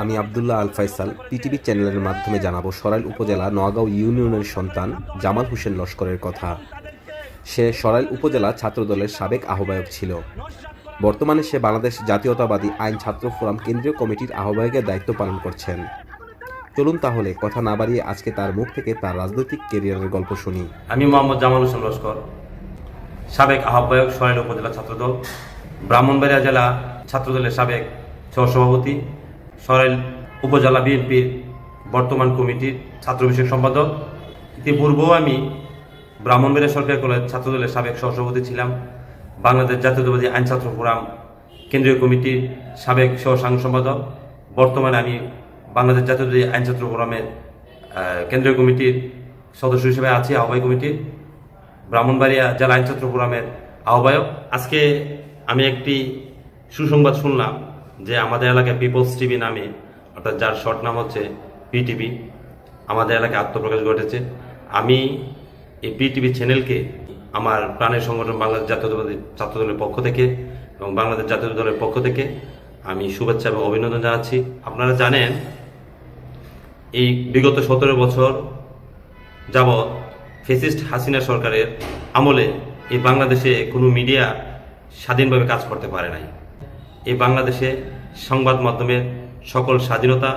আমি আবদুল্লাহ আল ফাইসাল পিটিভি চ্যানেলের মাধ্যমে জানাব সরাইল উপজেলা নোয়াগাঁও ইউনিয়নের সন্তান জামাল হোসেন লস্করের কথা। সে সরাইল উপজেলা ছাত্রদলের সাবেক আহ্বায়ক ছিল। বর্তমানে সে বাংলাদেশ জাতীয়তাবাদী আইন ছাত্র ফোরাম কেন্দ্রীয় কমিটির আহ্বায়কের দায়িত্ব পালন করছেন। চলুন তাহলে কথা না বাড়িয়ে আজকে তার মুখ থেকে তার রাজনৈতিক কেরিয়ারের গল্প শুনি। আমি মোহাম্মদ জামাল হোসেন লস্কর, সাবেক আহ্বায়ক সরাইল উপজেলা ছাত্রদল, ব্রাহ্মণবাড়িয়া জেলা ছাত্রদলের সাবেক সহসভাপতি সরাইল উপজেলা বিএনপির বর্তমান কমিটির ছাত্র বিষয়ক সম্পাদক। ইতিপূর্বেও আমি ব্রাহ্মণবাড়িয়া সরকারি কলেজ ছাত্রদলের সাবেক সহসভাপতি ছিলাম। বাংলাদেশ জাতীয়তাবাদী আইন ছাত্র ফোরাম কেন্দ্রীয় কমিটির সাবেক সহ সম্পাদক। বর্তমানে আমি বাংলাদেশ জাতীয়তাবাদী আইন ছাত্র ফোরামের কেন্দ্রীয় কমিটির সদস্য হিসেবে আছি, আহ্বায়ক কমিটির, ব্রাহ্মণবাড়িয়া জেলা আইন ছাত্র ফোরামের আহ্বায়ক। আজকে আমি একটি সুসংবাদ শুনলাম। যে আমাদের এলাকায় পিপলস টিভি নামে, অর্থাৎ যার শর্ট নাম হচ্ছে পিটিভি আমাদের এলাকায় আত্মপ্রকাশ ঘটেছে। আমি এই পিটিভি চ্যানেলকে আমার প্রাণের সংগঠন বাংলাদেশ জাতীয়তাবাদী ছাত্র দলের পক্ষ থেকে এবং বাংলাদেশ জাতীয় দলের পক্ষ থেকে আমি শুভেচ্ছা এবং অভিনন্দন জানাচ্ছি। আপনারা জানেন, এই বিগত সতেরো বছর যাবৎ ফেসিস্ট হাসিনা সরকারের আমলে এই বাংলাদেশে কোনো মিডিয়া স্বাধীনভাবে কাজ করতে পারে নাই। এই বাংলাদেশে সংবাদ মাধ্যমের সকল স্বাধীনতা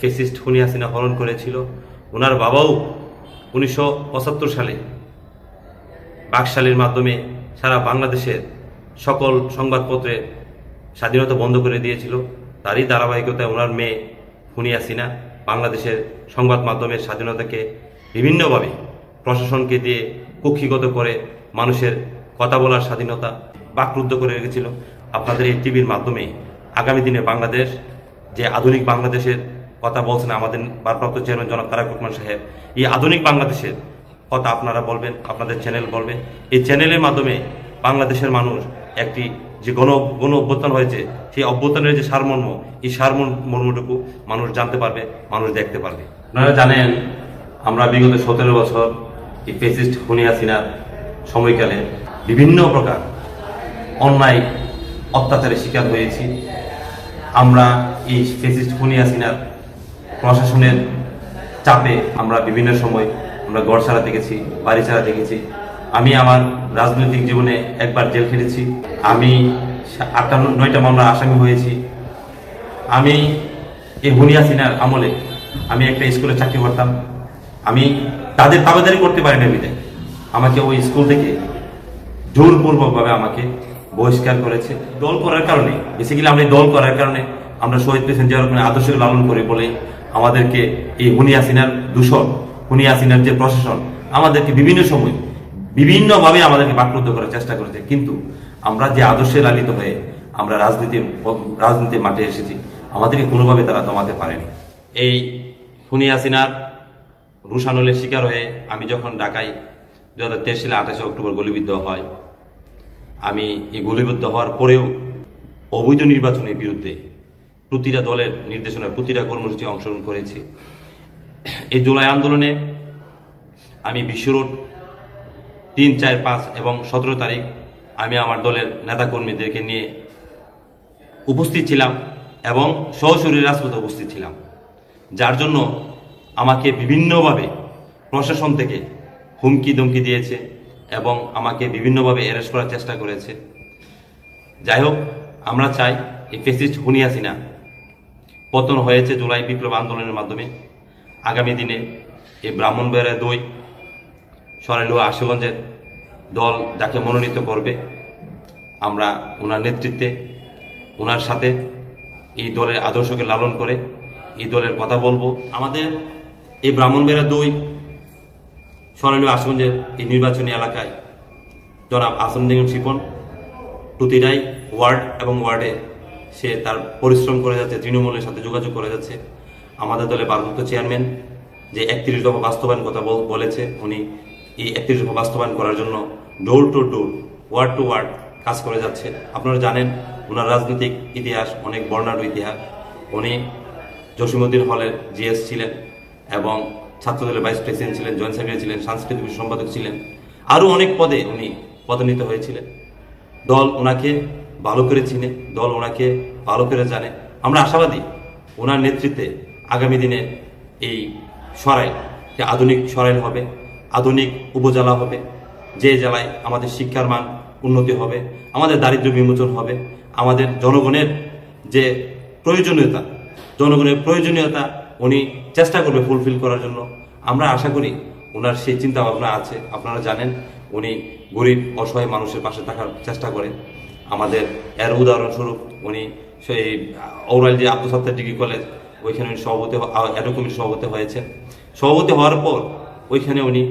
ফেসিস্ট খুনি হাসিনা হরণ করেছিল। ওনার বাবাও উনিশশো পঁচাত্তর সালে বাকশালীর মাধ্যমে সারা বাংলাদেশের সকল সংবাদপত্রের স্বাধীনতা বন্ধ করে দিয়েছিল। তারই ধারাবাহিকতায় ওনার মেয়ে খুনি হাসিনা বাংলাদেশের সংবাদ মাধ্যমের স্বাধীনতাকে বিভিন্নভাবে প্রশাসনকে দিয়ে কুক্ষিগত করে মানুষের কথা বলার স্বাধীনতা বাকরুদ্ধ করে রেখেছিল। আপনাদের এই টিভির মাধ্যমে আগামী দিনে বাংলাদেশ, যে আধুনিক বাংলাদেশের কথা বলছেন আমাদের ভারপ্রাপ্ত চেয়ারম্যান জনাব তারাক রহমান সাহেব, এই আধুনিক বাংলাদেশের কথা আপনারা বলবেন, আপনাদের চ্যানেল বলবে। এই চ্যানেলের মাধ্যমে বাংলাদেশের মানুষ একটি যে গণ গণ অভ্যুত্থান হয়েছে, সেই অভ্যুত্থানের যে সারমর্ম, এই সারমর্মটুকু মানুষ জানতে পারবে, মানুষ দেখতে পারবে। আপনারা জানেন, আমরা বিগত সতেরো বছর এই ফেসিস্ট হুনিয়া সিনার সময়কালে বিভিন্ন প্রকার অন্যায় অত্যাচারের শিকার হয়েছি। আমরা এই ফেসিস্ট হুনিয়া সিনার প্রশাসনের চাপে আমরা বিভিন্ন সময় আমরা গড় ছাড়াতে গেছি বাড়ি ছাড়াতে দেখেছি। আমি আমার রাজনৈতিক জীবনে একবার জেল খেটেছি। আমি আটটা নয়টা মামলা আসামি হয়েছি। আমি এই হুনিয়া সিনার আমলে আমি একটা স্কুলে চাকরি করতাম। আমি তাদের তাবেদারি করতে পারি না আমাকে ওই স্কুল থেকে জোরপূর্বকভাবে আমাকে বহিষ্কার করেছে। দল করার কারণে বেসিক্যালি আমরা দল করার কারণে আমরা শহীদ প্রেসিডেন্ট জিয়া রহমানের আদর্শকে লালন করি বলে আমাদেরকে এই হুনি হাসিনার দূষণ, হুনি হাসিনার যে প্রশাসন, আমাদেরকে বিভিন্ন সময় বিভিন্নভাবে আমাদেরকে বাকরুদ্ধ করার চেষ্টা করেছে। কিন্তু আমরা যে আদর্শে লালিত হয়ে আমরা রাজনীতির রাজনীতির মাঠে এসেছি, আমাদেরকে কোনোভাবে তারা দমাতে পারেনি। এই হুনি হাসিনার রুশানলের শিকার হয়ে আমি যখন ঢাকায় দু হাজার তেইশ সালে আঠাশে অক্টোবর গুলিবিদ্ধ হয় আমি এই গুলিবিদ্ধ হওয়ার পরেও অবৈধ নির্বাচনের বিরুদ্ধে প্রতিটা দলের নির্দেশনায় প্রতিটা কর্মসূচি অংশগ্রহণ করেছি। এই জুলাই আন্দোলনে আমি বিশ্ব রোড তিন, চার, পাঁচ এবং সতেরো তারিখ আমি আমার দলের নেতাকর্মীদেরকে নিয়ে উপস্থিত ছিলাম এবং সহশরীর রাজপথে উপস্থিত ছিলাম। যার জন্য আমাকে বিভিন্নভাবে প্রশাসন থেকে হুমকি ধমকি দিয়েছে। এবং আমাকে বিভিন্নভাবে অ্যারেস্ট করার চেষ্টা করেছে। যাই হোক আমরা চাই এই ফেসিস্ট হুনিয়াসিনা পতন হয়েছে জুলাই বিপ্লব আন্দোলনের মাধ্যমে। আগামী দিনে এই ব্রাহ্মণবাড়িয়া দই সরাইলুয়া আশুগঞ্জের দল যাকে মনোনীত করবে, আমরা ওনার নেতৃত্বে ওনার সাথে এই দলের আদর্শকে লালন করে এই দলের কথা বলব। আমাদের এই ব্রাহ্মণবেড়া দুই সরাইলুয়া আশুগঞ্জের এই নির্বাচনী এলাকায় জনাব আসন বেগম শিপন প্রতিটাই ওয়ার্ড এবং ওয়ার্ডে সে তার পরিশ্রম করে যাচ্ছে, তৃণমূলের সাথে যোগাযোগ করে যাচ্ছে। আমাদের দলের ভারপ্রাপ্ত চেয়ারম্যান যে একত্রিশ দফা বাস্তবায়ন কথা বলেছে, উনি এই একত্রিশ দফা বাস্তবায়ন করার জন্য door to door ward to ward কাজ করে যাচ্ছে আপনারা জানেন ওনার রাজনৈতিক ইতিহাস অনেক বর্ণাঢ্য ইতিহাস। উনি জসিমুদ্দিন হলের জিএস ছিলেন এবং ছাত্রদলের ভাইস প্রেসিডেন্ট ছিলেন জয়েন্ট সেক্রেটারি ছিলেন, সাংস্কৃতিক সম্পাদক ছিলেন। আরও অনেক পদে উনি পদোন্নীত হয়েছিলেন। দল ওনাকে ভালো করে চিনে, দল ওনাকে ভালো করে জানে। আমরা আশাবাদী ওনার নেতৃত্বে আগামী দিনে এই সরাইল যে আধুনিক সরাইল হবে, আধুনিক উপজেলা হবে, যে জেলায় আমাদের শিক্ষার মান উন্নতি হবে, আমাদের দারিদ্র্য বিমোচন হবে, আমাদের জনগণের যে প্রয়োজনীয়তা, জনগণের প্রয়োজনীয়তা উনি চেষ্টা করবে ফুলফিল করার জন্য। আমরা আশা করি ওনার সেই চিন্তা ভাবনা আছে। আপনারা জানেন, উনি গরিব, অসহায় মানুষের পাশে থাকার চেষ্টা করে। আমাদের এর উদাহরণস্বরূপ উনি সেই ওরাল যে আব্দুল সত্তার ডিগ্রি কলেজ, ওইখানে উনি সভাপতি অ্যাডো কমিটির সভাপতি হয়েছেন। সভাপতি হওয়ার পর ওইখানে উনি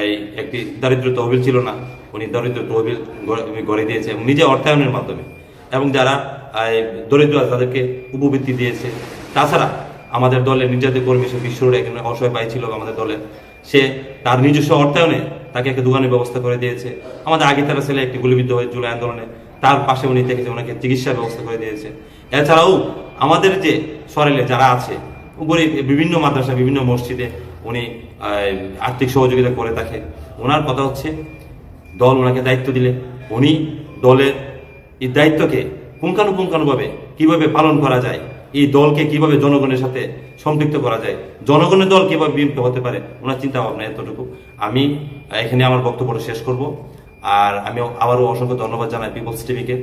এই একটি দারিদ্র তহবিল ছিল না। উনি দারিদ্র তহবিল গড়ে দিয়েছে এবং নিজে অর্থায়নের মাধ্যমে। এবং যারা দরিদ্র তাদেরকে উপবৃত্তি দিয়েছে। তাছাড়া আমাদের দলের নির্যাতিত কর্মী সে বিশ্বর একজন অসহায় ভাই ছিল আমাদের দলের। সে তার নিজস্ব অর্থায়নে তাকে একটা দোকানের ব্যবস্থা করে দিয়েছে। আমাদের আগে তারা ছেলে একটি গুলিবিদ্ধ হয়ে জুলাই আন্দোলনে তার পাশে উনি দেখেছে ওনাকে চিকিৎসার ব্যবস্থা করে দিয়েছে। এছাড়াও আমাদের যে সরেলে যারা আছে, উপরে বিভিন্ন মাদ্রাসা, বিভিন্ন মসজিদে উনি আর্থিক সহযোগিতা করে থাকে। ওনার কথা হচ্ছে, দল ওনাকে দায়িত্ব দিলে। উনি দলের এই দায়িত্বকে পুঙ্খানুপুঙ্খানুভাবে কীভাবে পালন করা যায় এই দলকে কীভাবে জনগণের সাথে সম্পৃক্ত করা যায়? জনগণের দল কীভাবে বিএনপি হতে পারে? ওনার চিন্তা ভাবনা এতটুকু। আমি এখানে আমার বক্তব্যটা শেষ করব। আর আমি আবারও অসংখ্য ধন্যবাদ জানাই পিপলস টিভিকে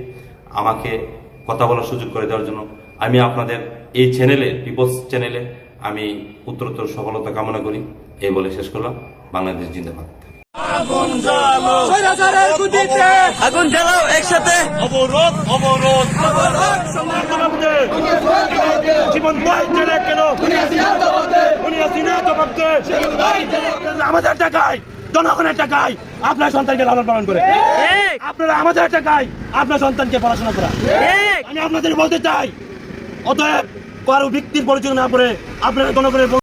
আমাকে কথা বলার সুযোগ করে দেওয়ার জন্য। আমি আপনাদের এই চ্যানেলে পিপলস চ্যানেলে আমি উত্তরোত্তর সফলতা কামনা করি। এই বলে শেষ করলাম। বাংলাদেশ জিন্দাবাদ। স্বৈরাচারের আগুন জ্বালাও একসাথে। অবরোধ অবরোধ। অবরোধ। জীবন ভাই জেলে কেন? উনি হাসিনা জবাবতে আমাদের টাকায় জনগণের টাকায় আপনার সন্তানকে লালন পালন করে। আপনারা আমাদের টাকায় আপনার সন্তানকে পড়াশোনা করা। আমি আপনাদের বলতে চাই অতএব কারও ব্যক্তির পরিচয় না করে আপনারা জনগণের